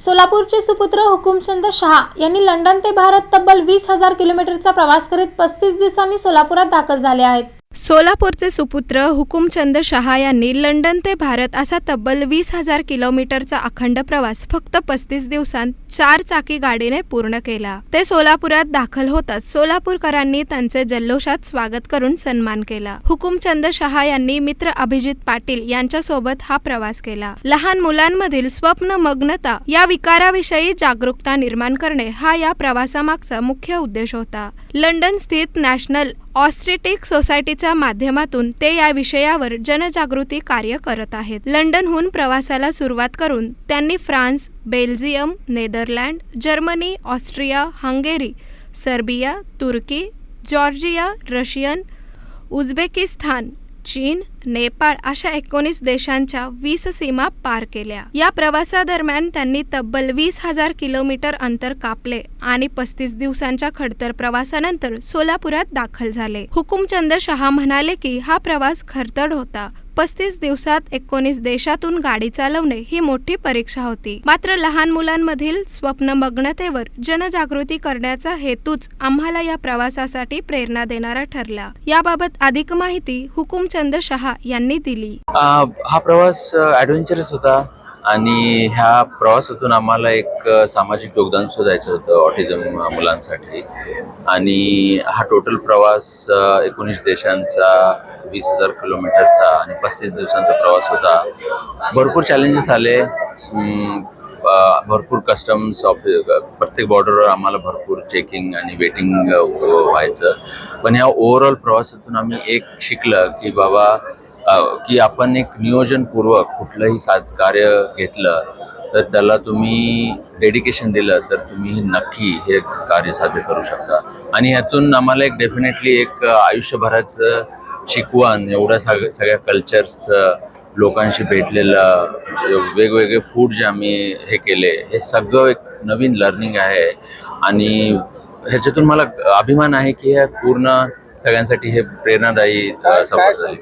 सोलापूरचे सुपुत्र हुकुमचंद शहा यांनी लंडन ते भारत तब्बल वीस हजार किलोमीटरचा प्रवास करीत पस्तीस दिवसांनी सोलापुरात दाखल झाले आहेत. सोलापूरचे सुपुत्र हुकुमचंद शहा यांनी लंडन ते भारत असा तब्बल वीस हजार किलोमीटरचा अखंड प्रवास फक्त पस्तीस दिवसांत चार चाकी गाडीने पूर्ण केला. ते सोलापुरात दाखल होताच सोलापूरकरांनी त्यांचे जल्लोषात स्वागत करून सन्मान केला. हुकुमचंद शहा यांनी मित्र अभिजित पाटील यांच्यासोबत हा प्रवास केला. लहान मुलांमधील स्वप्नमग्नता या विकाराविषयी जागरूकता निर्माण करणे हा या प्रवासामागचा मुख्य उद्देश होता. लंडन स्थित नॅशनल ऑस्ट्रेटिक सोसायटीच्या माध्यमातून ते या विषयावर जनजागृती कार्य करत आहेत. लंडनहून प्रवासाला सुरुवात करून त्यांनी France Belgium Netherland Germany Austria Hungary Serbia तुर्की जॉर्जिया रशियन उझबेकिस्तान चीन नेपाळ अशा एकोणीस देशांच्या वीस सीमा पार केल्या. या प्रवासादरम्यान त्यांनी तब्बल वीस हजार किलोमीटर अंतर कापले आणि पस्तीस दिवसांच्या खडतर प्रवासानंतर सोलापुरात दाखल झाले. हुकुमचंद शहा म्हणाले की हा प्रवास खरतड होता. पस्तीस दिवसात एकोणीस देशातून गाडी चालवणे ही मोठी परीक्षा होती. मात्र लहान मुलांमधील स्वप्नमग्नतेवर जनजागृती करण्याचा हेतूच आम्हाला या प्रवासासाठी प्रेरणा देणारा ठरला. याबाबत अधिक माहिती हुकुमचंद शहा यांनी दिली. हा प्रवास ॲडव्हेंचरस होता आणि ह्या प्रवासातून आम्हाला एक सामाजिक योगदान शोधायचं होतं ऑटिझम मुलांसाठी. आणि हा टोटल प्रवास एकोणीस देशांचा वीस हजार किलोमीटरचा आणि पस्तीस दिवसांचा प्रवास होता. भरपूर चॅलेंजेस आले. भरपूर कस्टम्स ऑफिस प्रत्येक बॉर्डरवर आम्हाला भरपूर चेकिंग आणि वेटिंग व्हायचं. पण ह्या ओव्हरऑल प्रवासातून आम्ही एक शिकलं की बाबा की आपण एक नियोजनपूर्वक कुठलंही साध कार्य घेतलं तर त्याला तुम्ही डेडिकेशन दिलं तर तुम्ही नक्की हे कार्य साध्य करू शकता. आणि ह्यातून आम्हाला एक डेफिनेटली एक आयुष्यभराचं शिकवण एवढ्या सग सगळ्या कल्चर्सचं लोकांशी भेटलेलं वेगवेगळे फूड जे आम्ही हे केले हे सगळं एक नवीन लर्निंग आहे. आणि ह्याच्यातून मला अभिमान आहे की हे पूर्ण सगळ्यांसाठी हे प्रेरणादायी झाली.